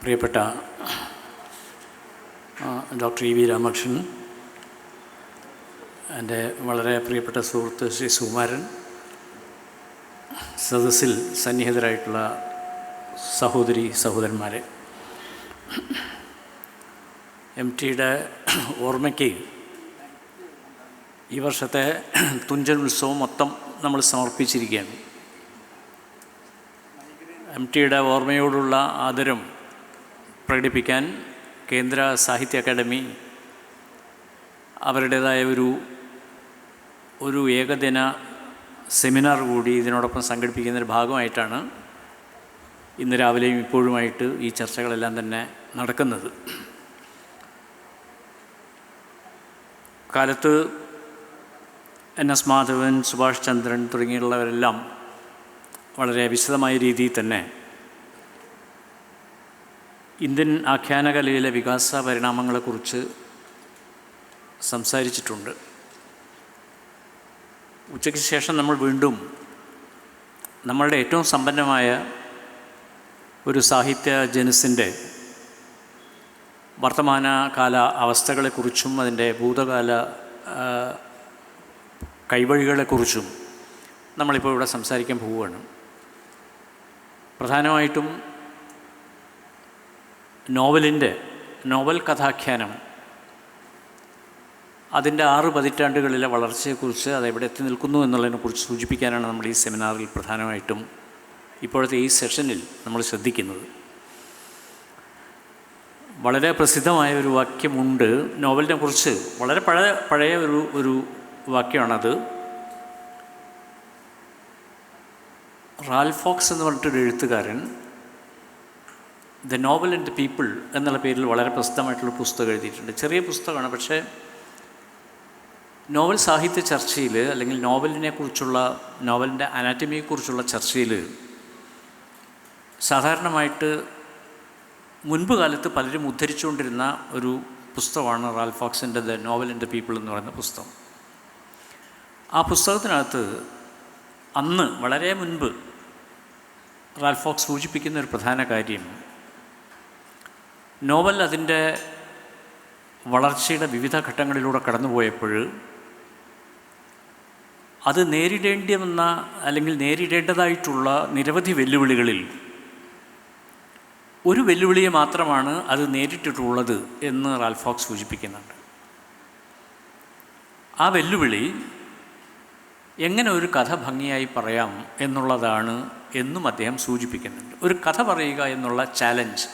പ്രിയപ്പെട്ട doctor E V Ramakrishnan എന്റെ വളരെ പ്രിയപ്പെട്ട സുഹൃത്ത് ശ്രീ സുകുമാരൻ സദസ്സിൽ സന്നിഹിതരായിട്ടുള്ള സഹോദരി സഹോദരന്മാരെ. എം ടിയുടെ ഓർമ്മയ്ക്ക് ഈ വർഷത്തെ തുഞ്ചൻ ഉത്സവം മൊത്തം നമ്മൾ സമർപ്പിച്ചിരിക്കുകയാണ്. എം ടിയുടെ ഓർമ്മയോടുള്ള ആദരം പ്രകടിപ്പിക്കാൻ കേന്ദ്ര സാഹിത്യ അക്കാദമി അവരുടേതായ ഒരു ഒരു ഏകദിന സെമിനാർ കൂടി ഇതിനോടൊപ്പം സംഘടിപ്പിക്കുന്നതിന്റെ ഭാഗമായിട്ടാണ് ഇന്ന് രാവിലെയും ഇപ്പോഴുമായിട്ട് ഈ ചർച്ചകളെല്ലാം തന്നെ നടക്കുന്നത്. കാലത്ത് എൻ എസ് മാധവൻ സുഭാഷ് ചന്ദ്രൻ തുടങ്ങിയുള്ളവരെല്ലാം വളരെ വിശദമായ രീതിയിൽ തന്നെ ഇന്ത്യൻ ആഖ്യാനകലയിലെ വികാസ പരിണാമങ്ങളെക്കുറിച്ച് സംസാരിച്ചിട്ടുണ്ട്. ഉച്ചയ്ക്ക് ശേഷം നമ്മൾ വീണ്ടും നമ്മളുടെ ഏറ്റവും സമ്പന്നമായ ഒരു സാഹിത്യ ജനസിന്റെ വർത്തമാനകാല അവസ്ഥകളെക്കുറിച്ചും അതിന്റെ ഭൂതകാല കൈവഴികളെക്കുറിച്ചും നമ്മളിപ്പോൾ ഇവിടെ സംസാരിക്കാൻ പോവുകയാണ്. പ്രധാനമായിട്ടും നോവലിന്റെ നോവൽ കഥാഖ്യാനം. അതിന്റെ ആറ് പതിറ്റാണ്ടുകളിലെ വളർച്ചയെക്കുറിച്ച് അത് എവിടെ എത്തി നിൽക്കുന്നു എന്നുള്ളതിനെക്കുറിച്ച് സൂചിപ്പിക്കാനാണ് നമ്മൾ ഈ സെമിനാറിൽ പ്രധാനമായിട്ടും ഇപ്പോഴത്തെ ഈ സെഷനിൽ നമ്മൾ ശ്രദ്ധിക്കുന്നത്. വളരെ പ്രസിദ്ധമായ ഒരു വാക്യമുണ്ട്. നോവലിനെ കുറിച്ച് വളരെ പഴയ പഴയ ഒരു ഒരു വാക്യമാണത്. റാൽഫോക്സ് എന്ന് പറഞ്ഞിട്ടൊരു എഴുത്തുകാരൻ ദ നോവൽ ആൻഡ് പീപ്പിൾ എന്നുള്ള പേരിൽ വളരെ പ്രസിദ്ധമായിട്ടുള്ള പുസ്തകം എഴുതിയിട്ടുണ്ട്. ചെറിയ പുസ്തകമാണ് പക്ഷേ നോവൽ സാഹിത്യ ചർച്ചയിൽ അല്ലെങ്കിൽ നോവലിനെ കുറിച്ചുള്ള നോവലിന്റെ അനാറ്റമിയെക്കുറിച്ചുള്ള ചർച്ചയിൽ സാധാരണമായിട്ട് മുൻപ് കാലത്ത് പലരും ഉദ്ധരിച്ചുകൊണ്ടിരുന്ന ഒരു പുസ്തകമാണ് റാൽഫോക്സിന്റെ ദ നോവൽ ആൻഡ് പീപ്പിൾ എന്ന് പറയുന്ന പുസ്തകം. ആ പുസ്തകത്തിനകത്ത് അന്ന് വളരെ മുൻപ് റാൽഫോക്സ് സൂചിപ്പിക്കുന്ന ഒരു പ്രധാന കാര്യം നോവൽ അതിന്റെ വളർച്ചയുടെ വിവിധ ഘട്ടങ്ങളിലൂടെ കടന്നുപോയപ്പോൾ അത് നേരിടേണ്ടി വന്ന അല്ലെങ്കിൽ നേരിടേണ്ടതായിട്ടുള്ള നിരവധി വെല്ലുവിളികളിൽ ഒരു വെല്ലുവിളിയെ മാത്രമാണ് അത് നേരിട്ടിട്ടുള്ളത് എന്ന് റാൽഫോക്സ് സൂചിപ്പിക്കുന്നുണ്ട്. ആ വെല്ലുവിളി എങ്ങനെ ഒരു കഥ ഭംഗിയായി പറയാം എന്നുള്ളതാണ് എന്നും അദ്ദേഹം സൂചിപ്പിക്കുന്നുണ്ട്. ഒരു കഥ പറയുക എന്നുള്ള ചാലഞ്ച്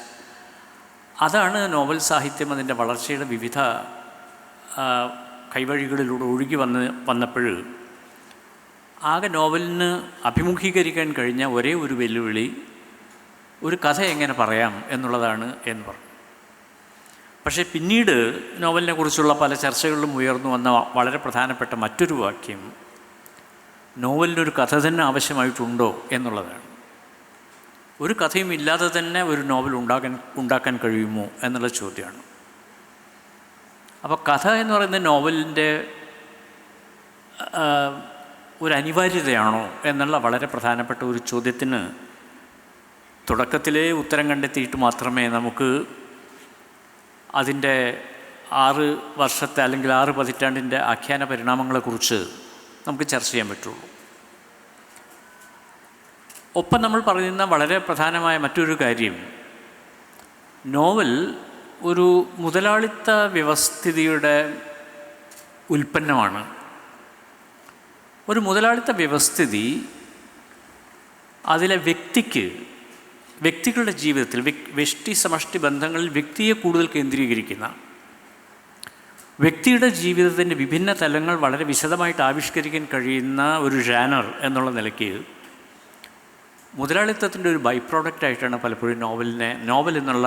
അതാണ് നോവൽ സാഹിത്യം അതിന്റെ വളർച്ചയുടെ വിവിധ കൈവഴികളിലൂടെ ഒഴുകി വന്ന് വന്നപ്പോൾ ആകെ നോവലിന് അഭിമുഖീകരിക്കാൻ കഴിഞ്ഞ ഒരേ ഒരു വെല്ലുവിളി ഒരു കഥ എങ്ങനെ പറയാം എന്നുള്ളതാണ് എന്ന് പറഞ്ഞു. പക്ഷേ പിന്നീട് നോവലിനെ കുറിച്ചുള്ള പല ചർച്ചകളിലും ഉയർന്നു വന്ന വളരെ പ്രധാനപ്പെട്ട മറ്റൊരു വാക്യം നോവലിനൊരു കഥ തന്നെ ആവശ്യമായിട്ടുണ്ടോ എന്നുള്ളതാണ്. ഒരു കഥയും ഇല്ലാതെ തന്നെ ഒരു നോവൽ ഉണ്ടാക്കാൻ ഉണ്ടാക്കാൻ കഴിയുമോ എന്നുള്ള ചോദ്യമാണ്. അപ്പോൾ കഥ എന്ന് പറയുന്ന നോവലിന്റെ ഒരു അനിവാര്യതയാണോ എന്നുള്ള വളരെ പ്രധാനപ്പെട്ട ഒരു ചോദ്യത്തിന് തുടക്കത്തിലേ ഉത്തരം കണ്ടെത്തിയിട്ട് മാത്രമേ നമുക്ക് അതിന്റെ ആറ് വർഷത്തെ അല്ലെങ്കിൽ ആറ് പതിറ്റാണ്ടിന്റെ ആഖ്യാന പരിണാമങ്ങളെക്കുറിച്ച് നമുക്ക് ചർച്ച ചെയ്യാൻ പറ്റുള്ളൂ. ഒപ്പം നമ്മൾ പറയുന്ന വളരെ പ്രധാനമായ മറ്റൊരു കാര്യം. നോവൽ ഒരു മുതലാളിത്ത വ്യവസ്ഥിതിയുടെ ഉൽപ്പന്നമാണ്. ഒരു മുതലാളിത്ത വ്യവസ്ഥിതി അതിലെ വ്യക്തിക്ക് വ്യക്തികളുടെ ജീവിതത്തിൽ വ്യഷ്ടി സമഷ്ടി ബന്ധങ്ങളിൽ വ്യക്തിയെ കൂടുതൽ കേന്ദ്രീകരിക്കുന്ന വ്യക്തിയുടെ ജീവിതത്തിന്റെ വിഭിന്ന തലങ്ങൾ വളരെ വിശദമായിട്ട് ആവിഷ്കരിക്കാൻ കഴിയുന്ന ഒരു ജാനർ എന്നുള്ള നിലയ്ക്ക് മുതലാളിത്തത്തിന്റെ ഒരു ബൈ പ്രോഡക്റ്റ് ആയിട്ടാണ് പലപ്പോഴും നോവലിനെ നോവൽ എന്നുള്ള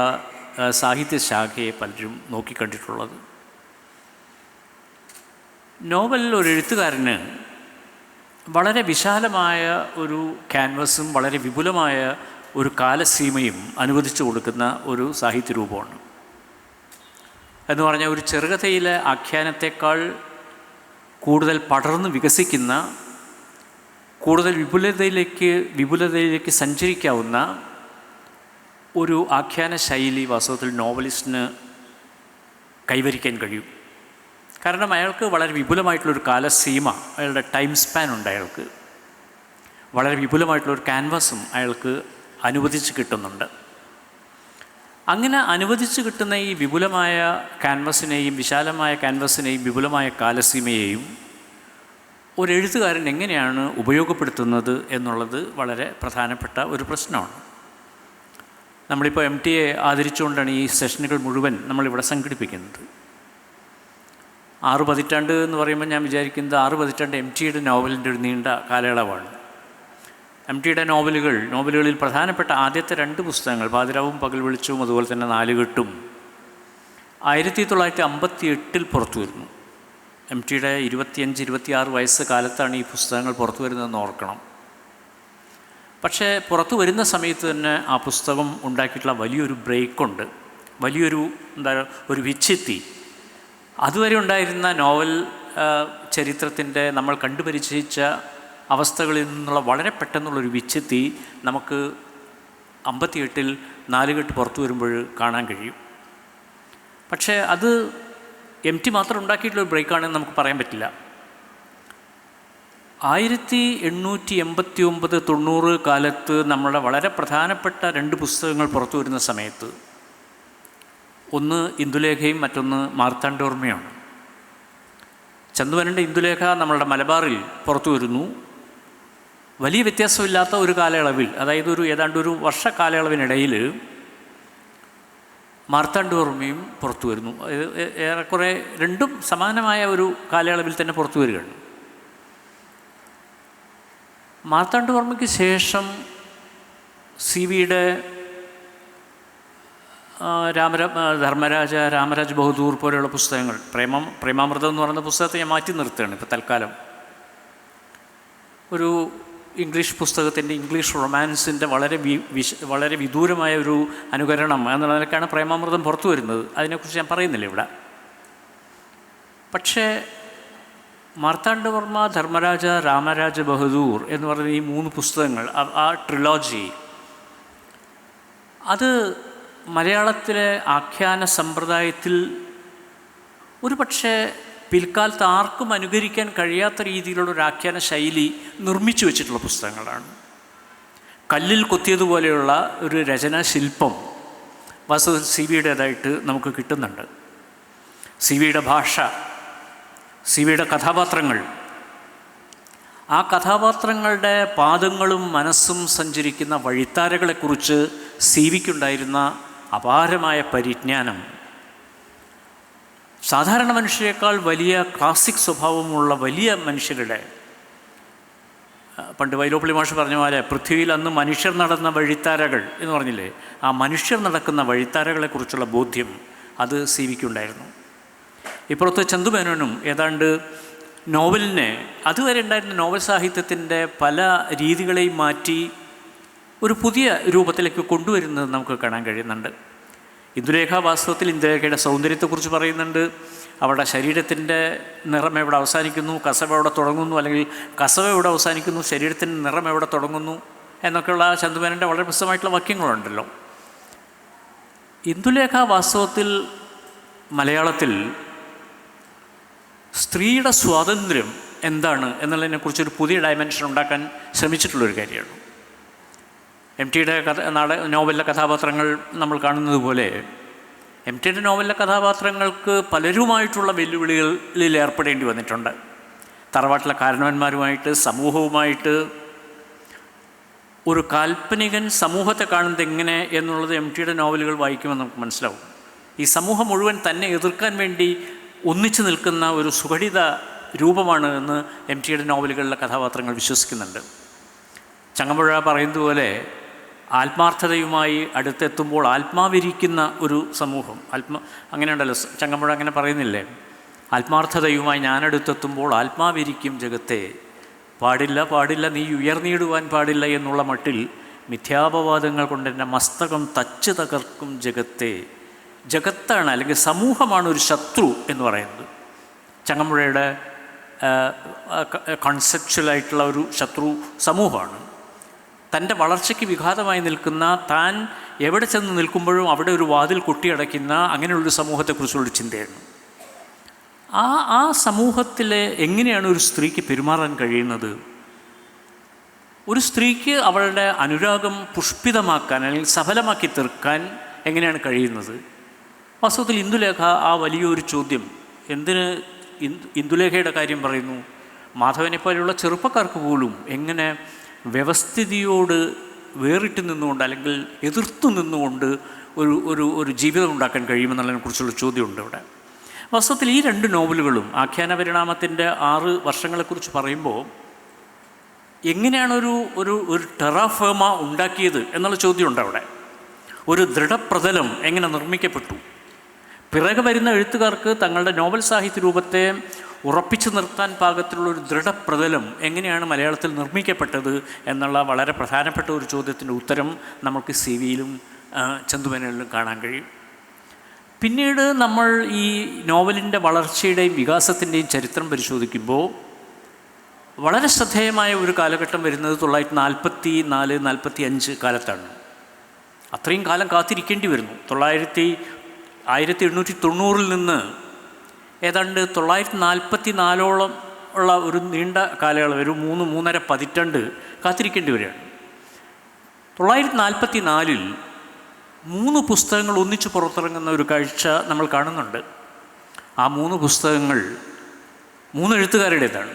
സാഹിത്യശാഖയെ സാഹിത്യ ശാഖയെ പലരും നോക്കിക്കണ്ടിട്ടുള്ളത്. നോവലിൽ ഒരു എഴുത്തുകാരന് വളരെ വിശാലമായ ഒരു ക്യാൻവസും വളരെ വിപുലമായ ഒരു കാലസീമയും അനുവദിച്ചു കൊടുക്കുന്ന ഒരു സാഹിത്യരൂപമാണ്. എന്ന് പറഞ്ഞാൽ ഒരു ചെറുകഥയിലെ ആഖ്യാനത്തെക്കാൾ കൂടുതൽ പടർന്ന് വികസിക്കുന്ന കൂടുതൽ വിപുലതയിലേക്ക് വിപുലതയിലേക്ക് സഞ്ചരിക്കാവുന്ന ഒരു ആഖ്യാന ശൈലി വാസ്തവത്തിൽ നോവലിസ്റ്റിന് കൈവരിക്കാൻ കഴിയും. കാരണം അയാൾക്ക് വളരെ വിപുലമായിട്ടുള്ളൊരു കാലസീമ അയാളുടെ ടൈം സ്പാൻ ഉണ്ട് അയാൾക്ക്. വളരെ വിപുലമായിട്ടുള്ളൊരു ക്യാൻവാസും അയാൾക്ക് അനുവദിച്ച് കിട്ടുന്നുണ്ട്. അങ്ങനെ അനുവദിച്ച് കിട്ടുന്ന ഈ വിപുലമായ ക്യാൻവസിനെയും വിശാലമായ ക്യാൻവസിനെയും വിപുലമായ കാലസീമയെയും ഒരു എഴുത്തുകാരൻ എങ്ങനെയാണ് ഉപയോഗപ്പെടുത്തുന്നത് എന്നുള്ളത് വളരെ പ്രധാനപ്പെട്ട ഒരു പ്രശ്നമാണ്. നമ്മളിപ്പോൾ എം ടി എ ആദരിച്ചുകൊണ്ടാണ് ഈ സെഷനുകൾ മുഴുവൻ നമ്മളിവിടെ സംഘടിപ്പിക്കുന്നത്. ആറ് പതിറ്റാണ്ട് എന്ന് പറയുമ്പോൾ ഞാൻ വിചാരിക്കുന്നത് ആറ് പതിറ്റാണ്ട് എം ടിയുടെ നോവലിന്റെ ഒരു നീണ്ട കാലയളവാണ്. എം ടിയുടെ നോവലുകൾ നോവലുകളിൽ പ്രധാനപ്പെട്ട ആദ്യത്തെ രണ്ട് പുസ്തകങ്ങൾ പാതിരാവും പകൽ വിളിച്ചും അതുപോലെ തന്നെ നാലുകെട്ടും ആയിരത്തി തൊള്ളായിരത്തി അമ്പത്തി എട്ടിൽ പുറത്തു വരുന്നു എം ടിയുടെ ഇരുപത്തിയഞ്ച് ഇരുപത്തിയാറ് വയസ്സ് കാലത്താണ് ഈ പുസ്തകങ്ങൾ പുറത്തു വരുന്നതെന്ന് ഓർക്കണം. പക്ഷേ പുറത്തു വരുന്ന സമയത്ത് തന്നെ ആ പുസ്തകം ഉണ്ടാക്കിയിട്ടുള്ള വലിയൊരു ബ്രേക്കുണ്ട്. വലിയൊരു എന്താ ഒരു വിച്ഛിത്തി. അതുവരെ ഉണ്ടായിരുന്ന നോവൽ ചരിത്രത്തിന്റെ നമ്മൾ കണ്ടുപരിചയിച്ച അവസ്ഥകളിൽ നിന്നുള്ള വളരെ പെട്ടെന്നുള്ളൊരു വിച്ഛിത്തി നമുക്ക് അമ്പത്തിയെട്ടിൽ നാലുകെട്ട് പുറത്തു വരുമ്പോൾ കാണാൻ കഴിയും. പക്ഷേ അത് എം ടി മാത്രം ഉണ്ടാക്കിയിട്ടുള്ള ഒരു ബ്രേക്കാണെന്ന് നമുക്ക് പറയാൻ പറ്റില്ല. ആയിരത്തി എണ്ണൂറ്റി എൺപത്തി ഒമ്പത് തൊണ്ണൂറ് കാലത്ത് നമ്മളുടെ വളരെ പ്രധാനപ്പെട്ട രണ്ട് പുസ്തകങ്ങൾ പുറത്തു വരുന്ന സമയത്ത് ഒന്ന് ഇന്ദുലേഖയും മറ്റൊന്ന് മാർത്താണ്ഡോർമ്മയാണ് ചന്ദുവനന്റെ ഇന്ദുലേഖ നമ്മളുടെ മലബാറിൽ പുറത്തു വരുന്നു. വലിയ വ്യത്യാസമില്ലാത്ത ഒരു കാലയളവിൽ അതായത് ഒരു ഏതാണ്ട് ഒരു വർഷ കാലയളവിനിടയിൽ മാർത്താണ്ഡോർമ്മയും പുറത്തു വരുന്നു. ഏറെക്കുറെ രണ്ടും സമാനമായ ഒരു കാലയളവിൽ തന്നെ പുറത്തു വരികയാണ്. മാർത്താണ്ഡവർമ്മയ്ക്ക് ശേഷം സി വിയുടെ രാമര ധർമ്മരാജ രാമരാജ് ബഹദൂർ പോലെയുള്ള പുസ്തകങ്ങൾ പ്രേമം പ്രേമാമൃതം എന്ന് പറയുന്ന പുസ്തകത്തെ ഞാൻ മാറ്റി നിർത്തുകയാണ് ഇപ്പോൾ തൽക്കാലം. ഒരു ഇംഗ്ലീഷ് പുസ്തകത്തിന്റെ ഇംഗ്ലീഷ് റൊമാൻസിന്റെ വളരെ വിശ വളരെ വിദൂരമായ ഒരു അനുകരണം എന്നുള്ള നിലക്കാണ് പ്രേമാമൃതം പുറത്തു വരുന്നത്. അതിനെക്കുറിച്ച് ഞാൻ പറയുന്നില്ല ഇവിടെ. പക്ഷേ മാർത്താണ്ഡവർമ്മ ധർമ്മരാജ രാമരാജ ബഹദൂർ എന്ന് പറയുന്ന ഈ മൂന്ന് പുസ്തകങ്ങൾ ആ ട്രിലോജി അത് മലയാളത്തിലെ ആഖ്യാന സമ്പ്രദായത്തിൽ ഒരു പക്ഷേ പിൽക്കാലത്ത് ആർക്കും അനുകരിക്കാൻ കഴിയാത്ത രീതിയിലുള്ള ഒരു ആഖ്യാന ശൈലി നിർമ്മിച്ചു വെച്ചിട്ടുള്ള പുസ്തകങ്ങളാണ്. കല്ലിൽ കൊത്തിയതുപോലെയുള്ള ഒരു രചനാ ശില്പം വാസ്തവത്തിൽ സി വിയുടേതായിട്ട് നമുക്ക് കിട്ടുന്നുണ്ട്. സി വിയുടെ ഭാഷ സി വിയുടെ കഥാപാത്രങ്ങൾ. ആ കഥാപാത്രങ്ങളുടെ പാദങ്ങളും മനസ്സും സഞ്ചരിക്കുന്ന വഴിത്താരകളെക്കുറിച്ച് സി വിക്കുണ്ടായിരുന്ന അപാരമായ പരിജ്ഞാനം സാധാരണ മനുഷ്യരെക്കാൾ വലിയ ക്ലാസിക് സ്വഭാവമുള്ള വലിയ മനുഷ്യരുടെ പണ്ട് വൈലോപ്പള്ളി മാഷ് പറഞ്ഞ പോലെ പൃഥ്വിയിൽ അന്ന് മനുഷ്യർ നടന്ന വഴിത്താരകൾ എന്ന് പറഞ്ഞില്ലേ? ആ മനുഷ്യർ നടക്കുന്ന വഴിത്താരകളെക്കുറിച്ചുള്ള ബോധ്യം അത് സി വിക്കുണ്ടായിരുന്നു ഇപ്പുറത്ത് ചന്തുമേനോനും ഏതാണ്ട് നോവലിനെ അതുവരെ ഉണ്ടായിരുന്ന നോവൽ സാഹിത്യത്തിന്റെ പല രീതികളെയും മാറ്റി ഒരു പുതിയ രൂപത്തിലേക്ക് കൊണ്ടുവരുന്നത് നമുക്ക് കാണാൻ കഴിയുന്നുണ്ട്. ഇന്ദുലേഖ വാസ്തവത്തിൽ ഇന്ദുലേഖയുടെ സൗന്ദര്യത്തെക്കുറിച്ച് പറയുന്നുണ്ട്. അവരുടെ ശരീരത്തിന്റെ നിറം എവിടെ അവസാനിക്കുന്നു കസവ എവിടെ തുടങ്ങുന്നു അല്ലെങ്കിൽ കസവ എവിടെ അവസാനിക്കുന്നു ശരീരത്തിന്റെ നിറം എവിടെ തുടങ്ങുന്നു എന്നൊക്കെയുള്ള ചന്ദ്രമേനന്റെ വളരെ പ്രസിദ്ധമായിട്ടുള്ള വാക്യങ്ങളുണ്ടല്ലോ. ഇന്ദുലേഖ വാസ്തവത്തിൽ മലയാളത്തിൽ സ്ത്രീയുടെ സ്വാതന്ത്ര്യം എന്താണ് എന്നുള്ളതിനെക്കുറിച്ചൊരു പുതിയ ഡയമെൻഷൻ ഉണ്ടാക്കാൻ ശ്രമിച്ചിട്ടുള്ളൊരു കാര്യമാണ്. എം ടിയുടെ കഥ നാട നോവലിലെ കഥാപാത്രങ്ങൾ നമ്മൾ കാണുന്നത് പോലെ എം ടിയുടെ നോവലിലെ കഥാപാത്രങ്ങൾക്ക് പലരുമായിട്ടുള്ള വെല്ലുവിളികളിൽ ഏർപ്പെടേണ്ടി വന്നിട്ടുണ്ട്. തറവാട്ടിലെ കാരണവന്മാരുമായിട്ട് സമൂഹവുമായിട്ട് ഒരു കാൽപ്പനികൻ സമൂഹത്തെ കാണുന്നത് എങ്ങനെ എന്നുള്ളത് എം ടിയുടെ നോവലുകൾ വായിക്കുമ്പോൾ നമുക്ക് മനസ്സിലാവും. ഈ സമൂഹം മുഴുവൻ തന്നെ എതിർക്കാൻ വേണ്ടി ഒന്നിച്ചു നിൽക്കുന്ന ഒരു സുഘടിത രൂപമാണ് എന്ന് എം ടിയുടെ നോവലുകളിലെ കഥാപാത്രങ്ങൾ വിശ്വസിക്കുന്നുണ്ട്. ചങ്ങമ്പുഴ പറയുന്നത് പോലെ ആത്മാർത്ഥതയുമായി അടുത്തെത്തുമ്പോൾ ആത്മാവിരിക്കുന്ന ഒരു സമൂഹം. ആത്മ അങ്ങനെയുണ്ടല്ലോ ചങ്ങമ്പുഴ അങ്ങനെ പറയുന്നില്ലേ? ആത്മാർത്ഥതയുമായി ഞാനടുത്തെത്തുമ്പോൾ ആത്മാവിരിക്കും ജഗത്തെ. പാടില്ല പാടില്ല നീ ഉയർന്നിടുവാൻ പാടില്ല എന്നുള്ള മട്ടിൽ മിഥ്യാപവാദങ്ങൾ കൊണ്ട് എന്റെ മസ്തകം തച്ച് തകർക്കും ജഗത്തെ. ജഗത്താണ് അല്ലെങ്കിൽ സമൂഹമാണ് ഒരു ശത്രു എന്ന് പറയുന്നത്. ചങ്ങമ്പുഴയുടെ കൺസെപ്ച്വലായിട്ടുള്ള ഒരു ശത്രു സമൂഹമാണ്. തന്റെ വളർച്ചയ്ക്ക് വിഘാതമായി നിൽക്കുന്ന താൻ എവിടെ ചെന്ന് നിൽക്കുമ്പോഴും അവിടെ ഒരു വാതിൽ കൊട്ടിയടയ്ക്കുന്ന അങ്ങനെയുള്ളൊരു സമൂഹത്തെക്കുറിച്ചുള്ളൊരു ചിന്തയാണ് ആ ആ സമൂഹത്തിൽ എങ്ങനെയാണ് ഒരു സ്ത്രീക്ക് പെരുമാറാൻ കഴിയുന്നത്? ഒരു സ്ത്രീക്ക് അവളുടെ അനുരാഗം പുഷ്പിതമാക്കാൻ അല്ലെങ്കിൽ സഫലമാക്കി തീർക്കാൻ എങ്ങനെയാണ് കഴിയുന്നത്? വാസ്തവത്തിൽ ഇന്ദുലേഖ ആ വലിയൊരു ചോദ്യം. എന്തിന് ഇന്ദു ഇന്ദുലേഖയുടെ കാര്യം പറയുന്നു? മാധവനെ പോലെയുള്ള ചെറുപ്പക്കാർക്ക് പോലും എങ്ങനെ വ്യവസ്ഥിതിയോട് വേറിട്ട് നിന്നുകൊണ്ട് അല്ലെങ്കിൽ എതിർത്തു നിന്നുകൊണ്ട് ഒരു ഒരു ഒരു ജീവിതം ഉണ്ടാക്കാൻ കഴിയുമെന്നുള്ളതിനെക്കുറിച്ചുള്ള ചോദ്യമുണ്ട് ഇവിടെ. വാസ്തവത്തിൽ ഈ രണ്ട് നോവലുകളും ആഖ്യാന പരിണാമത്തിന്റെ ആറ് വർഷങ്ങളെക്കുറിച്ച് പറയുമ്പോൾ എങ്ങനെയാണ് ഒരു ഒരു ഒരു ടെറാഫേമ ഉണ്ടാക്കിയത് എന്നുള്ള ചോദ്യമുണ്ട് അവിടെ. ഒരു ദൃഢപ്രതലം എങ്ങനെ നിർമ്മിക്കപ്പെട്ടു? പിറകെ വരുന്ന എഴുത്തുകാർക്ക് തങ്ങളുടെ നോവൽ സാഹിത്യ രൂപത്തെ ഉറപ്പിച്ചു നിർത്താൻ പാകത്തിലുള്ള ഒരു ദൃഢപ്രതലം എങ്ങനെയാണ് മലയാളത്തിൽ നിർമ്മിക്കപ്പെട്ടത് എന്നുള്ള വളരെ പ്രധാനപ്പെട്ട ഒരു ചോദ്യത്തിന്റെ ഉത്തരം നമുക്ക് സി വിയിലും ചന്തുമേനലിലും കാണാൻ കഴിയും. പിന്നീട് നമ്മൾ ഈ നോവലിന്റെ വളർച്ചയുടെയും വികാസത്തിന്റെയും ചരിത്രം പരിശോധിക്കുമ്പോൾ വളരെ ശ്രദ്ധേയമായ ഒരു കാലഘട്ടം വരുന്നത് തൊള്ളായിരത്തി നാൽപ്പത്തി നാല് നാൽപ്പത്തി അഞ്ച് കാലത്താണ്. അത്രയും കാലം കാത്തിരിക്കേണ്ടി വരുന്നു. തൊള്ളായിരത്തി ആയിരത്തി എണ്ണൂറ്റി തൊണ്ണൂറിൽ നിന്ന് ഏതാണ്ട് തൊള്ളായിരത്തി നാൽപ്പത്തി നാലോളം ഉള്ള ഒരു നീണ്ട കാലയളവ് ഒരു മൂന്ന് മൂന്നര പതിറ്റാണ്ട് കാത്തിരിക്കേണ്ടി വരികയാണ്. തൊള്ളായിരത്തി നാൽപ്പത്തി നാലിൽ മൂന്ന് പുസ്തകങ്ങൾ ഒന്നിച്ച് പുറത്തിറങ്ങുന്ന ഒരു കാഴ്ച നമ്മൾ കാണുന്നുണ്ട്. ആ മൂന്ന് പുസ്തകങ്ങൾ മൂന്ന് എഴുത്തുകാരുടേതാണ്.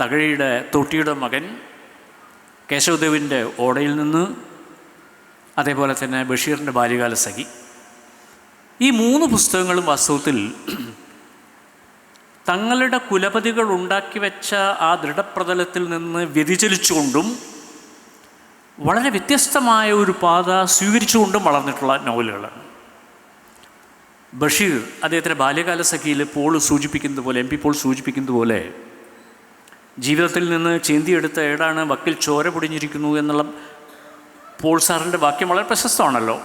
തകഴിയുടെ തൊട്ടിയുടെ മകൻ കേശവദേവിന്റെ ഓടയിൽ നിന്ന് അതേപോലെ തന്നെ ബഷീറിന്റെ ബാല്യകാല സഖി ഈ മൂന്ന് പുസ്തകങ്ങളും വാസ്തവത്തിൽ തങ്ങളുടെ കുലപതികൾ ഉണ്ടാക്കി വെച്ച ആ ദൃഢപ്രതലത്തിൽ നിന്ന് വ്യതിചലിച്ചുകൊണ്ടും വളരെ വ്യത്യസ്തമായ ഒരു പാത സ്വീകരിച്ചുകൊണ്ടും വളർന്നിട്ടുള്ള നോവലുകളാണ്. ബഷീർ അദ്ദേഹത്തിന്റെ ബാല്യകാല സഖിയിൽ പോൾ സൂചിപ്പിക്കുന്നത് പോലെ എം പി പോൾ സൂചിപ്പിക്കുന്നത് പോലെ ജീവിതത്തിൽ നിന്ന് ചീന്തിയെടുത്ത ഏടാണ് വക്കിൽ ചോര പൊടിഞ്ഞിരിക്കുന്നു എന്നുള്ള പോൾ സാറിന്റെ വാക്യം വളരെ പ്രശസ്തമാണല്ലോ.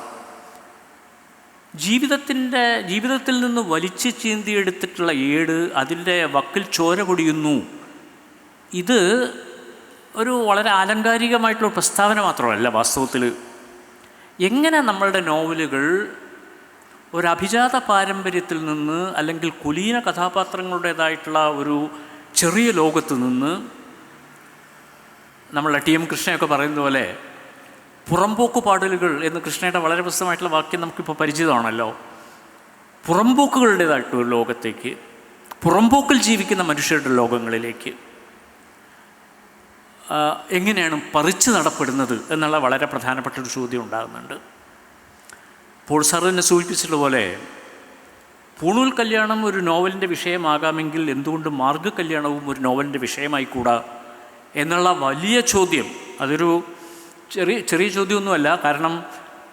ജീവിതത്തിന്റെ ജീവിതത്തിൽ നിന്ന് വലിച്ചു ചീന്തിയെടുത്തിട്ടുള്ള ഏട് അതിന്റെ വക്കിൽ ചോര പൊടിയുന്നു ഇത് ഒരു വളരെ ആലങ്കാരികമായിട്ടുള്ള പ്രസ്താവന മാത്രമല്ല വാസ്തവത്തിൽ. എങ്ങനെ നമ്മളുടെ നോവലുകൾ ഒരു അഭിജാത പാരമ്പര്യത്തിൽ നിന്ന് അല്ലെങ്കിൽ കുലീന കഥാപാത്രങ്ങളുടേതായിട്ടുള്ള ഒരു ചെറിയ ലോകത്ത് നിന്ന് നമ്മളെ ടി എം കൃഷ്ണയൊക്കെ പറയുന്ന പോലെ പുറമ്പോക്ക് പാടലുകൾ എന്ന് കൃഷ്ണയുടെ വളരെ പ്രസിദ്ധമായിട്ടുള്ള വാക്യം നമുക്കിപ്പോൾ പരിചിതമാണല്ലോ. പുറമ്പോക്കുകളുടേതായിട്ടുള്ള ലോകത്തേക്ക് പുറമ്പോക്കിൽ ജീവിക്കുന്ന മനുഷ്യരുടെ ലോകങ്ങളിലേക്ക്. എങ്ങനെയാണ് പറിച്ചു നടപ്പെടുന്നത് എന്നുള്ള വളരെ പ്രധാനപ്പെട്ട ഒരു ചോദ്യം ഉണ്ടാകുന്നുണ്ട്. പോൾ സാർ തന്നെ സൂചിപ്പിച്ചതുപോലെ പൂണൂൽ കല്യാണം ഒരു നോവലിന്റെ വിഷയമാകാമെങ്കിൽ എന്തുകൊണ്ട് മാർഗ കല്യാണവും ഒരു നോവലിന്റെ വിഷയമായിക്കൂടാ എന്നുള്ള വലിയ ചോദ്യം. അതൊരു ചെറിയ ചെറിയ ചോദ്യമൊന്നുമല്ല. കാരണം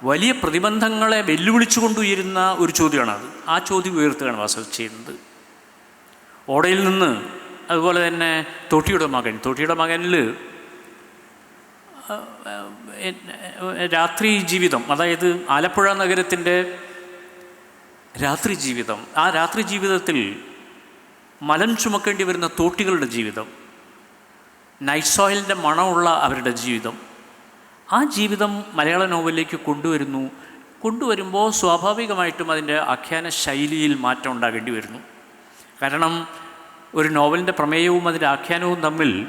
വലിയ പ്രതിബന്ധങ്ങളെ വെല്ലുവിളിച്ചു കൊണ്ടുയരുന്ന ഒരു ചോദ്യമാണ് അത് ആ ചോദ്യം ഉയർത്തുകയാണ് വാസവ് ചെയ്യുന്നത്. ഓടയിൽ നിന്ന് അതുപോലെ തന്നെ തൊട്ടിയുടെ മകൻ. തൊട്ടിയുടെ മകനിൽ രാത്രി ജീവിതം അതായത് ആലപ്പുഴ നഗരത്തിന്റെ രാത്രി ജീവിതം. ആ രാത്രി ജീവിതത്തിൽ മലം ചുമക്കേണ്ടി വരുന്ന തോട്ടികളുടെ ജീവിതം നൈറ്റ് സോയിലിന്റെ മണമുള്ള അവരുടെ ജീവിതം ആ ജീവിതം മലയാള നോവലിലേക്ക് കൊണ്ടുവരുന്നു. കൊണ്ടുവരുമ്പോൾ സ്വാഭാവികമായിട്ടും അതിന്റെ ആഖ്യാന ശൈലിയിൽ മാറ്റം ഉണ്ടാകേണ്ടി വരുന്നു. കാരണം ഒരു നോവലിന്റെ പ്രമേയവും അതിന്റെ ആഖ്യാനവും തമ്മിൽ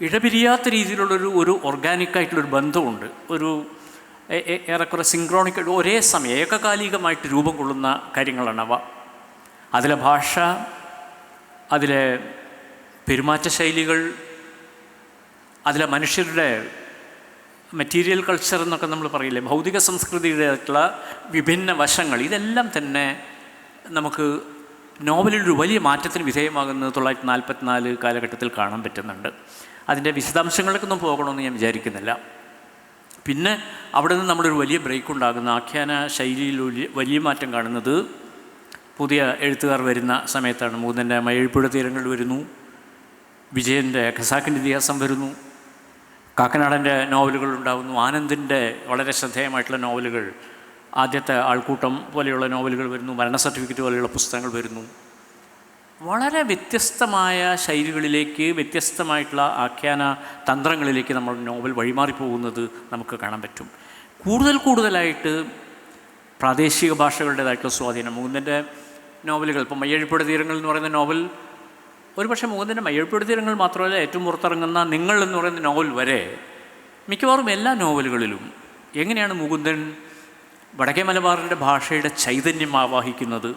ഇഴപിരിയാത്ത രീതിയിലുള്ളൊരു ഒരു ഓർഗാനിക്കായിട്ടുള്ളൊരു ബന്ധമുണ്ട്. ഒരു ഏറെക്കുറെ സിങ്ക്രോണിക് ഒരേ സമയം ഏകകാലികമായിട്ട് രൂപം കൊള്ളുന്ന കാര്യങ്ങളാണ് അവ. അതിലെ ഭാഷ അതിലെ പെരുമാറ്റ ശൈലികൾ അതിലെ മനുഷ്യരുടെ മെറ്റീരിയൽ കൾച്ചർ എന്നൊക്കെ നമ്മൾ പറയില്ലേ? ഭൗതിക സംസ്കൃതിയുടെയായിട്ടുള്ള വിഭിന്ന വശങ്ങൾ ഇതെല്ലാം തന്നെ നമുക്ക് നോവലിലൊരു വലിയ മാറ്റത്തിന് വിധേയമാകുന്നത് തൊള്ളായിരത്തി നാൽപ്പത്തിനാല് കാലഘട്ടത്തിൽ കാണാൻ പറ്റുന്നുണ്ട്. അതിന്റെ വിശദാംശങ്ങളിലേക്കൊന്നും പോകണമെന്ന് ഞാൻ വിചാരിക്കുന്നില്ല. പിന്നെ അവിടെ നിന്ന് നമ്മളൊരു വലിയ ബ്രേക്ക് ഉണ്ടാകുന്ന ആഖ്യാന ശൈലിയിൽ വലിയ മാറ്റം കാണുന്നത് പുതിയ എഴുത്തുകാർ വരുന്ന സമയത്താണ്. മൂന്നന്റെ മഴപ്പുഴ തീരങ്ങൾ വരുന്നു. വിജയന്റെ ഖസാക്കിന്റെ ഇതിഹാസം വരുന്നു. കാക്കനാടന്റെ നോവലുകൾ ഉണ്ടാകുന്നു ആനന്ദിന്റെ വളരെ ശ്രദ്ധേയമായിട്ടുള്ള നോവലുകൾ. ആദ്യത്തെ ആൾക്കൂട്ടം പോലെയുള്ള നോവലുകൾ വരുന്നു. മരണ സർട്ടിഫിക്കറ്റ് പോലെയുള്ള പുസ്തകങ്ങൾ വരുന്നു. വളരെ വ്യത്യസ്തമായ ശൈലികളിലേക്ക് വ്യത്യസ്തമായിട്ടുള്ള ആഖ്യാന തന്ത്രങ്ങളിലേക്ക് നമ്മൾ നോവൽ വഴിമാറിപ്പോകുന്നത് നമുക്ക് കാണാൻ പറ്റും. കൂടുതൽ കൂടുതലായിട്ട് പ്രാദേശിക ഭാഷകളുടേതായിട്ടുള്ള സ്വാധീനം. മൂന്നിന്റെ നോവലുകൾ ഇപ്പം മയ്യഴിപ്പുഴ തീരങ്ങൾ എന്ന് പറയുന്ന നോവൽ ഒരുപക്ഷെ മുകുന്ദന്റെ മയ്യഴിപ്പുഴ തീരങ്ങൾ മാത്രമല്ല ഏറ്റവും പുറത്തിറങ്ങുന്ന നിങ്ങൾ എന്ന് പറയുന്ന നോവൽ വരെ മിക്കവാറും എല്ലാ നോവലുകളിലും എങ്ങനെയാണ് മുകുന്ദൻ വടക്കേ മലബാറിന്റെ ഭാഷയുടെ ചൈതന്യം ആവാഹിക്കുന്നത്?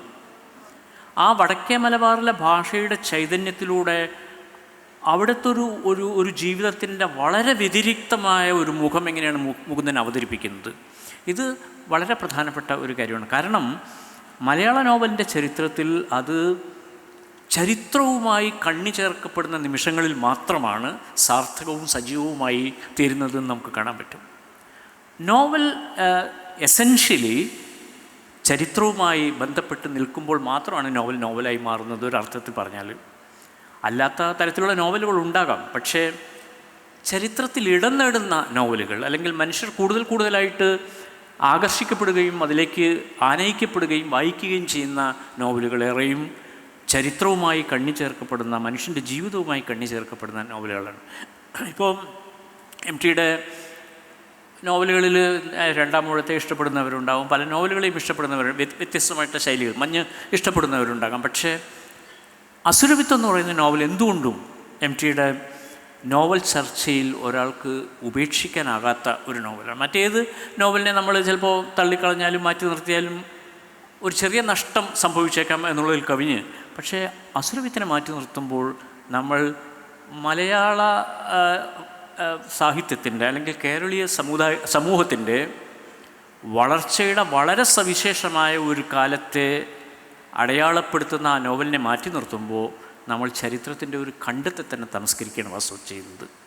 ആ വടക്കേ മലബാറിലെ ഭാഷയുടെ ചൈതന്യത്തിലൂടെ അവിടുത്തെ ഒരു ഒരു ഒരു ജീവിതത്തിന്റെ വളരെ വ്യതിരിക്തമായ ഒരു മുഖം എങ്ങനെയാണ് മുകുന്ദൻ അവതരിപ്പിക്കുന്നത്? ഇത് വളരെ പ്രധാനപ്പെട്ട ഒരു കാര്യമാണ്. കാരണം മലയാള നോവലിന്റെ ചരിത്രത്തിൽ അത് ചരിത്രവുമായി കണ്ണി ചേർക്കപ്പെടുന്ന നിമിഷങ്ങളിൽ മാത്രമാണ് സാർത്ഥകവും സജീവവുമായി തീരുന്നതെന്ന് നമുക്ക് കാണാൻ പറ്റും. നോവൽ എസെൻഷ്യലി ചരിത്രവുമായി ബന്ധപ്പെട്ട് നിൽക്കുമ്പോൾ മാത്രമാണ് നോവൽ നോവലായി മാറുന്നത് ഒരു അർത്ഥത്തിൽ പറഞ്ഞാൽ. അല്ലാത്ത തരത്തിലുള്ള നോവലുകൾ ഉണ്ടാകാം പക്ഷേ ചരിത്രത്തിൽ ഇടം നേടുന്ന നോവലുകൾ അല്ലെങ്കിൽ മനുഷ്യർ കൂടുതൽ കൂടുതലായിട്ട് ആകർഷിക്കപ്പെടുകയും അതിലേക്ക് ആനയിക്കപ്പെടുകയും വായിക്കുകയും ചെയ്യുന്ന നോവലുകളേറെയും ചരിത്രവുമായി കണ്ണി ചേർക്കപ്പെടുന്ന മനുഷ്യന്റെ ജീവിതവുമായി കണ്ണി ചേർക്കപ്പെടുന്ന നോവലുകളാണ്. ഇപ്പോൾ എം ടിയുടെ നോവലുകളിൽ രണ്ടാമൂഴത്തെ ഇഷ്ടപ്പെടുന്നവരുണ്ടാവും. പല നോവലുകളെയും ഇഷ്ടപ്പെടുന്നവർ വ്യത്- വ്യത്യസ്തമായിട്ടുള്ള ശൈലികൾ. മഞ്ഞ് ഇഷ്ടപ്പെടുന്നവരുണ്ടാകാം. പക്ഷേ അസുരവിത്തം എന്ന് പറയുന്ന നോവൽ എന്തുകൊണ്ടും എം ടിയുടെ നോവൽ ചർച്ചയിൽ ഒരാൾക്ക് ഉപേക്ഷിക്കാനാകാത്ത ഒരു നോവലാണ്. മറ്റേത് നോവലിനെ നമ്മൾ ചിലപ്പോൾ തള്ളിക്കളഞ്ഞാലും മാറ്റി നിർത്തിയാലും ഒരു ചെറിയ നഷ്ടം സംഭവിച്ചേക്കാം എന്നുള്ളതിൽ കവിഞ്ഞ് പക്ഷേ അസുരവിത്തിനെ മാറ്റി നിർത്തുമ്പോൾ നമ്മൾ മലയാള സാഹിത്യത്തിന്റെ അല്ലെങ്കിൽ കേരളീയ സമുദായ സമൂഹത്തിന്റെ വളർച്ചയുടെ വളരെ സവിശേഷമായ ഒരു കാലത്തെ അടയാളപ്പെടുത്തുന്ന ആ നോവലിനെ മാറ്റി നിർത്തുമ്പോൾ നമ്മൾ ചരിത്രത്തിന്റെ ഒരു കണ്ടത്തെ തന്നെ തമസ്കരിക്കുകയാണ് വാസ്തു ചെയ്യുന്നത്.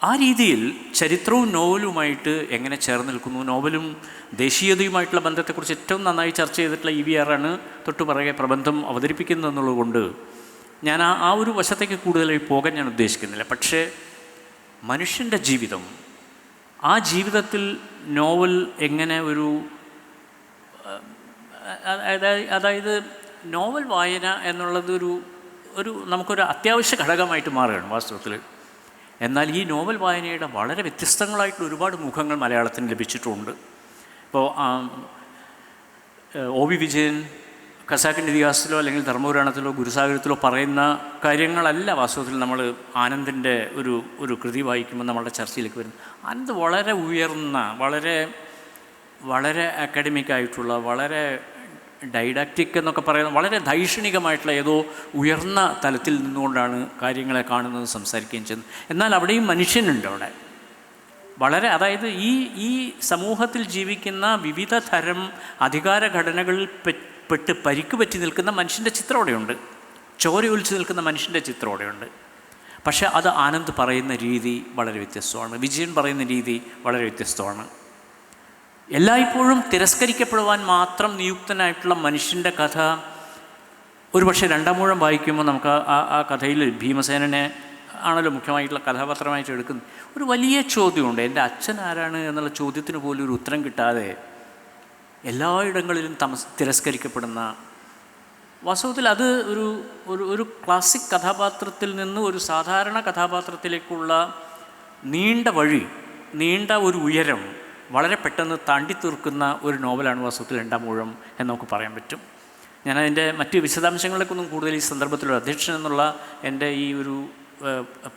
ആ രീതിയിൽ ചരിത്രവും നോവലുമായിട്ട് എങ്ങനെ ചേർന്ന് നിൽക്കുന്നു? നോവലും ദേശീയതയുമായിട്ടുള്ള ബന്ധത്തെക്കുറിച്ച് ഏറ്റവും നന്നായി ചർച്ച ചെയ്തിട്ടുള്ള ഇ വി ആറാണ് തൊട്ടു പറയുക പ്രബന്ധം അവതരിപ്പിക്കുന്നതെന്നുള്ളതുകൊണ്ട് ഞാൻ ആ ആ ഒരു വശത്തേക്ക് കൂടുതലായി പോകാൻ ഞാൻ ഉദ്ദേശിക്കുന്നില്ല. പക്ഷേ മനുഷ്യന്റെ ജീവിതം ആ ജീവിതത്തിൽ നോവൽ എങ്ങനെ ഒരു അതായത് നോവൽ വായന എന്നുള്ളത് ഒരു ഒരു നമുക്കൊരു അത്യാവശ്യ ഘടകമായിട്ട് മാറുകയാണ് വാസ്തവത്തിൽ എന്നാൽ ഈ നോവൽ വായനയുടെ വളരെ വ്യത്യസ്തങ്ങളായിട്ടുള്ള ഒരുപാട് മുഖങ്ങൾ മലയാളത്തിന് ലഭിച്ചിട്ടുണ്ട്. ഇപ്പോൾ ഒ വി വിജയൻ ഖസാക്കിന്റെ ഇതിഹാസത്തിലോ അല്ലെങ്കിൽ ധർമ്മപുരാണത്തിലോ ഗുരുസാഗരത്തിലോ പറയുന്ന കാര്യങ്ങളല്ല വാസ്തവത്തിൽ നമ്മൾ ആനന്ദിന്റെ ഒരു ഒരു കൃതി വായിക്കുമ്പോൾ നമ്മളുടെ ചർച്ചയിലേക്ക് വരുന്നത്. ആനന്ദ് വളരെ ഉയർന്ന വളരെ വളരെ അക്കാഡമിക് ആയിട്ടുള്ള വളരെ ഡൈഡാക്റ്റിക് എന്നൊക്കെ പറയുന്നത് വളരെ ധൈഷണികമായിട്ടുള്ള ഏതോ ഉയർന്ന തലത്തിൽ നിന്നുകൊണ്ടാണ് കാര്യങ്ങളെ കാണുന്നത് സംസാരിക്കുകയും ചെയ്യുന്നത്. എന്നാൽ അവിടെയും മനുഷ്യനുണ്ട് അവിടെ. വളരെ അതായത് ഈ ഈ സമൂഹത്തിൽ ജീവിക്കുന്ന വിവിധ തരം അധികാര ഘടനകളിൽ പെട്ട് പരിക്ക് പറ്റി നിൽക്കുന്ന മനുഷ്യന്റെ ചിത്രം അവിടെയുണ്ട്. ചോര ഒലിച്ചു നിൽക്കുന്ന മനുഷ്യന്റെ ചിത്രം അവിടെയുണ്ട്. പക്ഷേ അത് ആനന്ദ് പറയുന്ന രീതി വളരെ വ്യത്യസ്തമാണ്. വിജയൻ പറയുന്ന രീതി വളരെ വ്യത്യസ്തമാണ്. എല്ലായ്പ്പോഴും തിരസ്കരിക്കപ്പെടുവാൻ മാത്രം നിയുക്തനായിട്ടുള്ള മനുഷ്യന്റെ കഥ ഒരുപക്ഷെ രണ്ടാം രണ്ടാമൂഴം വായിക്കുമ്പോൾ നമുക്ക് ആ ആ കഥയിൽ ഭീമസേനനെ ആണല്ലോ മുഖ്യമായിട്ടുള്ള കഥാപാത്രമായിട്ട് എടുക്കുന്നത്. ഒരു വലിയ ചോദ്യമുണ്ട്. എന്റെ അച്ഛൻ ആരാണ് എന്നുള്ള ചോദ്യത്തിന് പോലും ഒരു ഉത്തരം കിട്ടാതെ എല്ലായിടങ്ങളിലും തമസ് തിരസ്കരിക്കപ്പെടുന്ന വാസ്തവത്തിൽ അത് ഒരു ഒരു ഒരു ക്ലാസിക് കഥാപാത്രത്തിൽ നിന്ന് ഒരു സാധാരണ കഥാപാത്രത്തിലേക്കുള്ള നീണ്ട വഴി നീണ്ട ഒരു ഉയരം വളരെ പെട്ടെന്ന് താണ്ടി തീർക്കുന്ന ഒരു നോവലാണ് വാസ്തവത്തിൽ രണ്ടാം ഊഴം എന്ന് നമുക്ക് പറയാൻ പറ്റും. ഞാൻ അതിന്റെ മറ്റ് വിശദാംശങ്ങളിലേക്കൊന്നും കൂടുതൽ ഈ സന്ദർഭത്തിൽ ഒരു അധ്യക്ഷൻ എന്നുള്ള എന്റെ ഈ ഒരു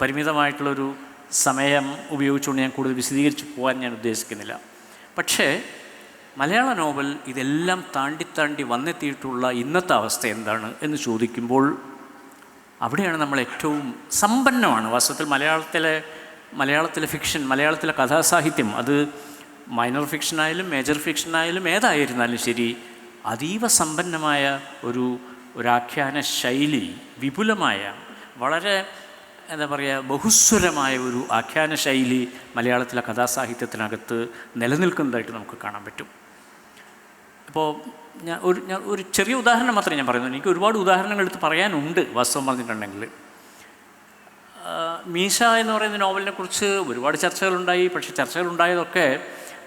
പരിമിതമായിട്ടുള്ളൊരു സമയം ഉപയോഗിച്ചുകൊണ്ട് ഞാൻ കൂടുതൽ വിശദീകരിച്ച് പോകാൻ ഞാൻ ഉദ്ദേശിക്കുന്നില്ല. പക്ഷേ മലയാള നോവൽ ഇതെല്ലാം താണ്ടി താണ്ടി വന്നെത്തിയിട്ടുള്ള ഇന്നത്തെ അവസ്ഥ എന്താണ് എന്ന് ചോദിക്കുമ്പോൾ അവിടെയാണ് നമ്മൾ ഏറ്റവും സമ്പന്നമാണ്. വാസ്തവത്തിൽ മലയാളത്തിലെ മലയാളത്തിലെ ഫിക്ഷൻ മലയാളത്തിലെ കഥാസാഹിത്യം അത് മൈനർ ഫിക്ഷനായാലും മേജർ ഫിക്ഷനായാലും ഏതായിരുന്നാലും ശരി അതീവ സമ്പന്നമായ ഒരു ഒരാഖ്യാന ശൈലി വിപുലമായ വളരെ എന്താ പറയുക ബഹുസ്വരമായ ഒരു ആഖ്യാന ശൈലി മലയാളത്തിലെ കഥാസാഹിത്യത്തിനകത്ത് നിലനിൽക്കുന്നതായിട്ട് നമുക്ക് കാണാൻ പറ്റും. അപ്പോൾ ഞാൻ ഒരു ഞാൻ ഒരു ചെറിയ ഉദാഹരണം മാത്രമേ ഞാൻ പറയുന്നു എനിക്ക് ഒരുപാട് ഉദാഹരണങ്ങൾ എടുത്ത് പറയാനുണ്ട് വാസ്തവം പറഞ്ഞിട്ടുണ്ടെങ്കിൽ. മീശ എന്ന് പറയുന്ന നോവലിനെക്കുറിച്ച് ഒരുപാട് ചർച്ചകളുണ്ടായി. പക്ഷേ ചർച്ചകളുണ്ടായതൊക്കെ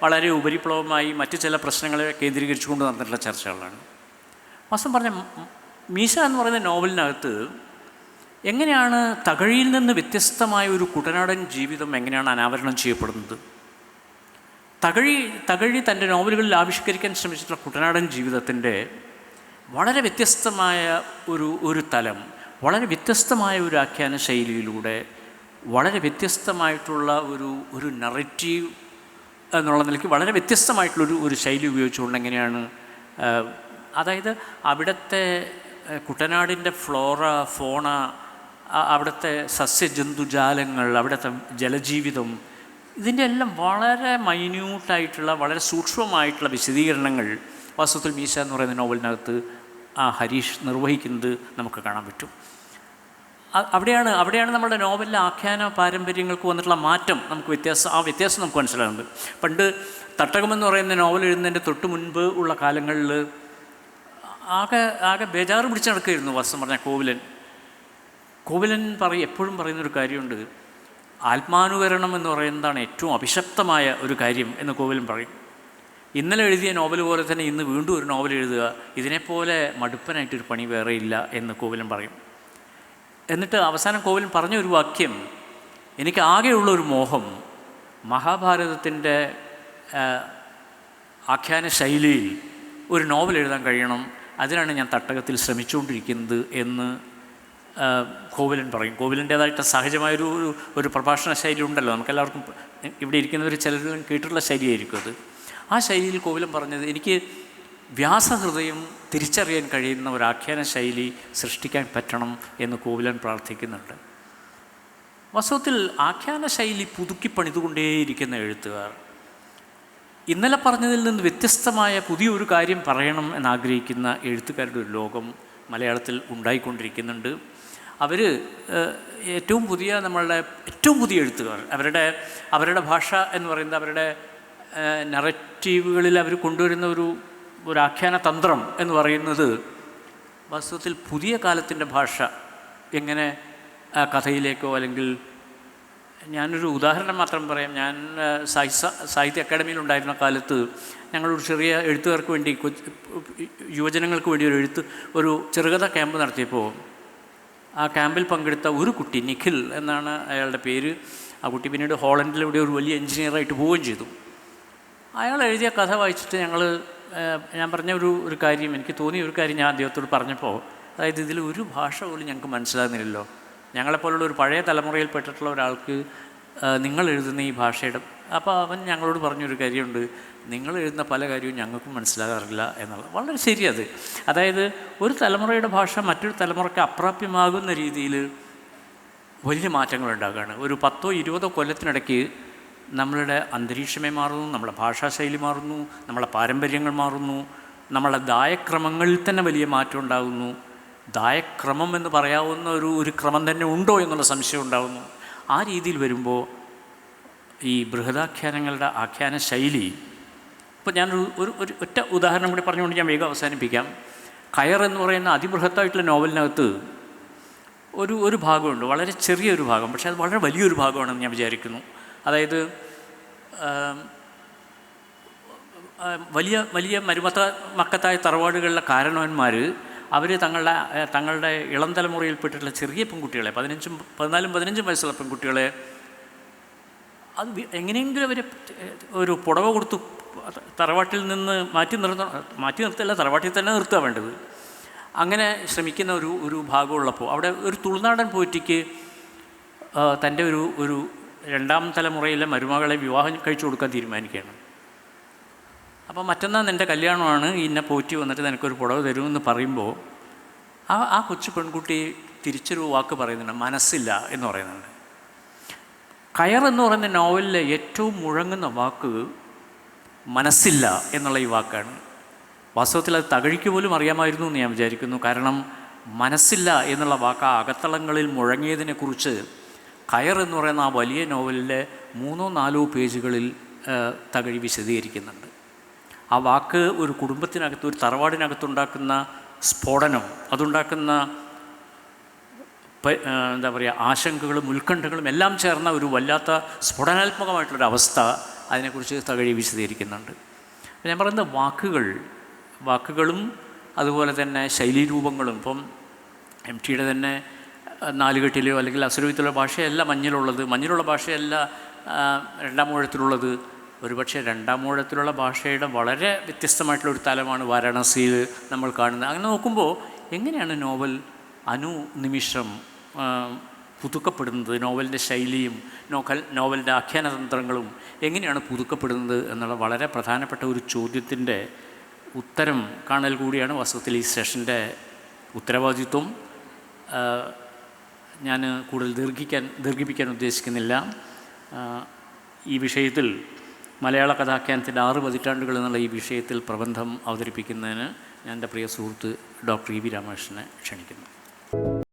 വളരെ ഉപരിപ്ലവമായി മറ്റ് ചില പ്രശ്നങ്ങളെ കേന്ദ്രീകരിച്ചുകൊണ്ട് നടന്നിട്ടുള്ള ചർച്ചകളാണ്. വാസ്തവം പറഞ്ഞ മീശ എന്ന് പറയുന്ന നോവലിനകത്ത് എങ്ങനെയാണ് തകഴിയിൽ നിന്ന് വ്യത്യസ്തമായ ഒരു കുട്ടനാടൻ ജീവിതം എങ്ങനെയാണ് അനാവരണം ചെയ്യപ്പെടുന്നത്? തകഴി തകഴി തന്റെ നോവലുകളിൽ ആവിഷ്കരിക്കാൻ ശ്രമിച്ചിട്ടുള്ള കുട്ടനാടൻ ജീവിതത്തിന്റെ വളരെ വ്യത്യസ്തമായ ഒരു ഒരു തലം വളരെ വ്യത്യസ്തമായ ഒരു ആഖ്യാന ശൈലിയിലൂടെ വളരെ വ്യത്യസ്തമായിട്ടുള്ള ഒരു ഒരു നറേറ്റീവ് എന്നുള്ള നിലയ്ക്ക് വളരെ വ്യത്യസ്തമായിട്ടുള്ളൊരു ഒരു ശൈലി ഉപയോഗിച്ചുകൊണ്ട് എങ്ങനെയാണ് അതായത് അവിടുത്തെ കുട്ടനാടിന്റെ ഫ്ലോറ ഫോണ അവിടുത്തെ സസ്യജന്തുജാലങ്ങൾ അവിടുത്തെ ജലജീവിതം ഇതിന്റെ എല്ലാം വളരെ മൈന്യൂട്ടായിട്ടുള്ള വളരെ സൂക്ഷ്മമായിട്ടുള്ള വിശദീകരണങ്ങൾ വാസ്തവത്തിൽ മീശ എന്ന് പറയുന്ന നോവലിനകത്ത് ആ ഹരീഷ് നിർവഹിക്കുന്നത് നമുക്ക് കാണാൻ പറ്റും. അവിടെയാണ് അവിടെയാണ് നമ്മുടെ നോവലിലെ ആഖ്യാന പാരമ്പര്യങ്ങൾക്ക് വന്നിട്ടുള്ള മാറ്റം നമുക്ക് വ്യത്യാസം ആ വ്യത്യാസം നമുക്ക് മനസ്സിലാകുന്നുണ്ട് പണ്ട് തട്ടകമെന്ന് പറയുന്ന നോവൽ എഴുതുന്നതിന്റെ തൊട്ട് മുൻപ് ഉള്ള കാലങ്ങളിൽ ആകെ ആകെ ബേജാറ് പിടിച്ച് നടക്കുകയായിരുന്നു വസ്ത്രം പറഞ്ഞ കോവിലൻ. കോവിലൻ പറയും എപ്പോഴും പറയുന്നൊരു കാര്യമുണ്ട് ആത്മാനുകരണം എന്ന് പറയുന്നതാണ് ഏറ്റവും അഭിശപ്തമായ ഒരു കാര്യം എന്ന് കോവിലൻ പറയും. ഇന്നലെ എഴുതിയ നോവൽ പോലെ തന്നെ ഇന്ന് വീണ്ടും ഒരു നോവൽ എഴുതുക ഇതിനെപ്പോലെ മടുപ്പനായിട്ടൊരു പണി വേറെ ഇല്ല എന്ന് കോവിലൻ പറയും. എന്നിട്ട് അവസാനം കോവിൽ പറഞ്ഞ ഒരു വാക്യം എനിക്ക് ആകെയുള്ള ഒരു മോഹം മഹാഭാരതത്തിന്റെ ആഖ്യാന ശൈലിയിൽ ഒരു നോവൽ എഴുതാൻ കഴിയണം അതിനാണ് ഞാൻ തട്ടകത്തിൽ ശ്രമിച്ചുകൊണ്ടിരിക്കുന്നത് എന്ന് കോവിലൻ പറയും. കോവിലിന്റേതായിട്ട് സഹജമായൊരു ഒരു ഒരു പ്രഭാഷണ ശൈലി ഉണ്ടല്ലോ. നമുക്കെല്ലാവർക്കും ഇവിടെ ഇരിക്കുന്നവർ ചിലരും കേട്ടിട്ടുള്ള ശൈലിയായിരിക്കും അത്. ആ ശൈലിയിൽ കോവിലൻ പറഞ്ഞത് എനിക്ക് വ്യാസഹൃദയം തിരിച്ചറിയാൻ കഴിയുന്ന ഒരു ആഖ്യാന ശൈലി സൃഷ്ടിക്കാൻ പറ്റണം എന്ന് കോവിലൻ പ്രാർത്ഥിക്കുന്നുണ്ട്. വാസ്തവത്തിൽ ആഖ്യാന ശൈലി പുതുക്കി പണിതുകൊണ്ടേയിരിക്കുന്ന എഴുത്തുകാർ ഇന്നലെ പറഞ്ഞതിൽ നിന്ന് വ്യത്യസ്തമായ പുതിയൊരു കാര്യം പറയണം എന്നാഗ്രഹിക്കുന്ന എഴുത്തുകാരുടെ ഒരു ലോകം മലയാളത്തിൽ ഉണ്ടായിക്കൊണ്ടിരിക്കുന്നുണ്ട്. അവർ ഏറ്റവും പുതിയ നമ്മളുടെ ഏറ്റവും പുതിയ എഴുത്തുകാർ അവരുടെ അവരുടെ ഭാഷ എന്ന് പറയുന്നത് അവരുടെ നറേറ്റീവുകളിൽ അവർ കൊണ്ടുവരുന്ന ഒരു ഒരു ആഖ്യാന തന്ത്രം എന്ന് പറയുന്നത് വാസ്തവത്തിൽ പുതിയ കാലത്തിന്റെ ഭാഷ എങ്ങനെ കഥയിലേക്കോ അല്ലെങ്കിൽ ഞാനൊരു ഉദാഹരണം മാത്രം പറയാം. ഞാൻ സാഹിത്യ സാഹിത്യ അക്കാദമിയിലുണ്ടായിരുന്ന കാലത്ത് ഞങ്ങളൊരു ചെറിയ എഴുത്തുകാർക്ക് വേണ്ടി യുവജനങ്ങൾക്ക് വേണ്ടി ഒരു എഴുത്ത് ഒരു ചെറുകഥ ക്യാമ്പ് നടത്തിയപ്പോൾ ആ ക്യാമ്പിൽ പങ്കെടുത്ത ഒരു കുട്ടി നിഖിൽ എന്നാണ് അയാളുടെ പേര്. ആ കുട്ടി പിന്നീട് ഹോളണ്ടിലെവിടെ ഒരു വലിയ എഞ്ചിനീയറായിട്ട് പോവുകയും ചെയ്തു. അയാൾ എഴുതിയ കഥ വായിച്ചിട്ട് ഞങ്ങൾ ഞാൻ പറഞ്ഞ ഒരു ഒരു കാര്യം എനിക്ക് തോന്നിയ ഒരു കാര്യം ഞാൻ അദ്ദേഹത്തോട് പറഞ്ഞപ്പോൾ അതായത് ഇതിൽ ഒരു ഭാഷ പോലും ഞങ്ങൾക്ക് മനസ്സിലാകുന്നില്ലല്ലോ. ഞങ്ങളെപ്പോലുള്ള ഒരു പഴയ തലമുറയിൽ പെട്ടിട്ടുള്ള ഒരാൾക്ക് നിങ്ങൾ എഴുതുന്ന ഈ ഭാഷയുടെ അപ്പോൾ അവൻ ഞങ്ങളോട് പറഞ്ഞൊരു കാര്യമുണ്ട് നിങ്ങൾ എഴുതുന്ന പല കാര്യവും ഞങ്ങൾക്കും മനസ്സിലാകാറില്ല എന്നുള്ളത് വളരെ ശരിയത് അതായത് ഒരു തലമുറയുടെ ഭാഷ മറ്റൊരു തലമുറയ്ക്ക് അപ്രാപ്യമാകുന്ന രീതിയിൽ വലിയ മാറ്റങ്ങൾ ഉണ്ടാകുകയാണ് ഒരു പത്തോ ഇരുപതോ കൊല്ലത്തിനിടയ്ക്ക് നമ്മളുടെ അന്തരീക്ഷമേ മാറുന്നു നമ്മളെ ഭാഷാശൈലി മാറുന്നു നമ്മളെ പാരമ്പര്യങ്ങൾ മാറുന്നു നമ്മളെ ദായക്രമങ്ങളിൽ തന്നെ വലിയ മാറ്റം ഉണ്ടാകുന്നു. ദായക്രമം എന്ന് പറയാവുന്ന ഒരു ഒരു ക്രമം തന്നെ ഉണ്ടോ എന്നുള്ള സംശയം ഉണ്ടാകുന്നു. ആ രീതിയിൽ വരുമ്പോൾ ഈ ബൃഹദാഖ്യാനങ്ങളുടെ ആഖ്യാന ശൈലി ഇപ്പോൾ ഞാനൊരു ഒരു ഒരു ഒറ്റ ഉദാഹരണം കൂടി പറഞ്ഞുകൊണ്ട് ഞാൻ വേഗം അവസാനിപ്പിക്കാം. കയർ എന്ന് പറയുന്ന അതിബൃഹത്തായിട്ടുള്ള നോവലിനകത്ത് ഒരു ഒരു ഭാഗമുണ്ട് വളരെ ചെറിയൊരു ഭാഗം പക്ഷേ അത് വളരെ വലിയൊരു ഭാഗമാണെന്ന് ഞാൻ വിചാരിക്കുന്നു. അതായത് വലിയ വലിയ മരുമത്ത മക്കത്തായ തറവാടുകളിലെ കാരണവന്മാർ അവർ തങ്ങളുടെ തങ്ങളുടെ ഇളം തലമുറയിൽപ്പെട്ടിട്ടുള്ള ചെറിയ പെൺകുട്ടികളെ പതിനഞ്ചും പതിനാലും പതിനഞ്ചും വയസ്സുള്ള പെൺകുട്ടികളെ അത് എങ്ങനെയെങ്കിലും അവർ ഒരു പുടവ കൊടുത്ത് തറവാട്ടിൽ നിന്ന് മാറ്റി നിർത്ത മാറ്റി നിർത്തല്ല തറവാട്ടിൽ തന്നെ നിർത്തുക വേണ്ടത്. അങ്ങനെ ശ്രമിക്കുന്ന ഒരു ഒരു ഭാഗമുള്ളപ്പോൾ അവിടെ ഒരു തുളുനാടൻ പോറ്റിക്ക് തന്റെ ഒരു ഒരു രണ്ടാം തലമുറയിലെ മരുമകളെ വിവാഹം കഴിച്ചു കൊടുക്കാൻ തീരുമാനിക്കുകയാണ്. അപ്പോൾ മറ്റന്നാൾ നിന്റെ കല്യാണമാണ് ഇന്നെ പോറ്റി വന്നിട്ട് നിനക്കൊരു പുടവ് തരുമെന്ന് പറയുമ്പോൾ ആ ആ കൊച്ചു പെൺകുട്ടി തിരിച്ചൊരു വാക്ക് പറയുന്നുണ്ട് മനസ്സില്ല എന്ന് പറയുന്നുണ്ട്. കയർ എന്ന് പറയുന്ന നോവലിലെ ഏറ്റവും മുഴങ്ങുന്ന വാക്ക് മനസ്സില്ല എന്നുള്ള ഈ വാക്കാണ്. വാസ്തവത്തിൽ അത് തകഴിക്ക് പോലും അറിയാമായിരുന്നു എന്ന് ഞാൻ വിചാരിക്കുന്നു. കാരണം മനസ്സില്ല എന്നുള്ള വാക്ക് ആ അകത്തളങ്ങളിൽ മുഴങ്ങിയതിനെക്കുറിച്ച് കയർ എന്ന് പറയുന്ന ആ വലിയ നോവലിലെ മൂന്നോ നാലോ പേജുകളിൽ തകഴി വിശദീകരിക്കുന്നുണ്ട്. ആ വാക്ക് ഒരു കുടുംബത്തിനകത്ത് ഒരു തറവാടിനകത്തുണ്ടാക്കുന്ന സ്ഫോടനം അതുണ്ടാക്കുന്ന എന്താ പറയുക ആശങ്കകളും ഉത്കണ്ഠകളും എല്ലാം ചേർന്ന ഒരു വല്ലാത്ത സ്ഫുടനാത്മകമായിട്ടുള്ളൊരു അവസ്ഥ അതിനെക്കുറിച്ച് തകഴി വിശദീകരിക്കുന്നുണ്ട്. ഞാൻ പറയുന്ന വാക്കുകൾ വാക്കുകളും അതുപോലെ തന്നെ ശൈലീരൂപങ്ങളും ഇപ്പം എം ടിയുടെ തന്നെ നാലുകെട്ടിലെയോ അല്ലെങ്കിൽ അസുരവിത്തുള്ള ഭാഷയല്ല മഞ്ഞിലുള്ളത്. മഞ്ഞിലുള്ള ഭാഷയല്ല രണ്ടാം മൂഴത്തിലുള്ളത് ഒരുപക്ഷെ രണ്ടാം മൂഴത്തിലുള്ള ഭാഷയുടെ വളരെ വ്യത്യസ്തമായിട്ടുള്ള ഒരു തലമാണ് വാരാണസിയിൽ നമ്മൾ കാണുന്നത്. അങ്ങനെ നോക്കുമ്പോൾ എങ്ങനെയാണ് നോവൽ അനു നിമിഷം ആ, പുതുക്കപ്പെടുന്നത്? നോവലിന്റെ ശൈലിയും നോക്കൽ നോവലിന്റെ ആഖ്യാന തന്ത്രങ്ങളും എങ്ങനെയാണ് പുതുക്കപ്പെടുന്നത് എന്നുള്ള വളരെ പ്രധാനപ്പെട്ട ഒരു ചോദ്യത്തിന്റെ ഉത്തരം കാണൽ കൂടിയാണ് വാസ്തവത്തിൽ ഈ സെഷന്റെ ഉത്തരവാദിത്വം ഞാൻ കൂടുതൽ ദീർഘിക്കാൻ ദീർഘിപ്പിക്കാൻ ഉദ്ദേശിക്കുന്നില്ല. ഈ വിഷയത്തിൽ മലയാള കഥാഖ്യാനത്തിന്റെ ആറ് പതിറ്റാണ്ടുകൾ എന്നുള്ള ഈ വിഷയത്തിൽ പ്രബന്ധം അവതരിപ്പിക്കുന്നതിന് ഞാൻ എന്റെ പ്രിയ സുഹൃത്ത് ഡോക്ടർ ഇ വി രാമകൃഷ്ണനെ ക്ഷണിക്കുന്നു.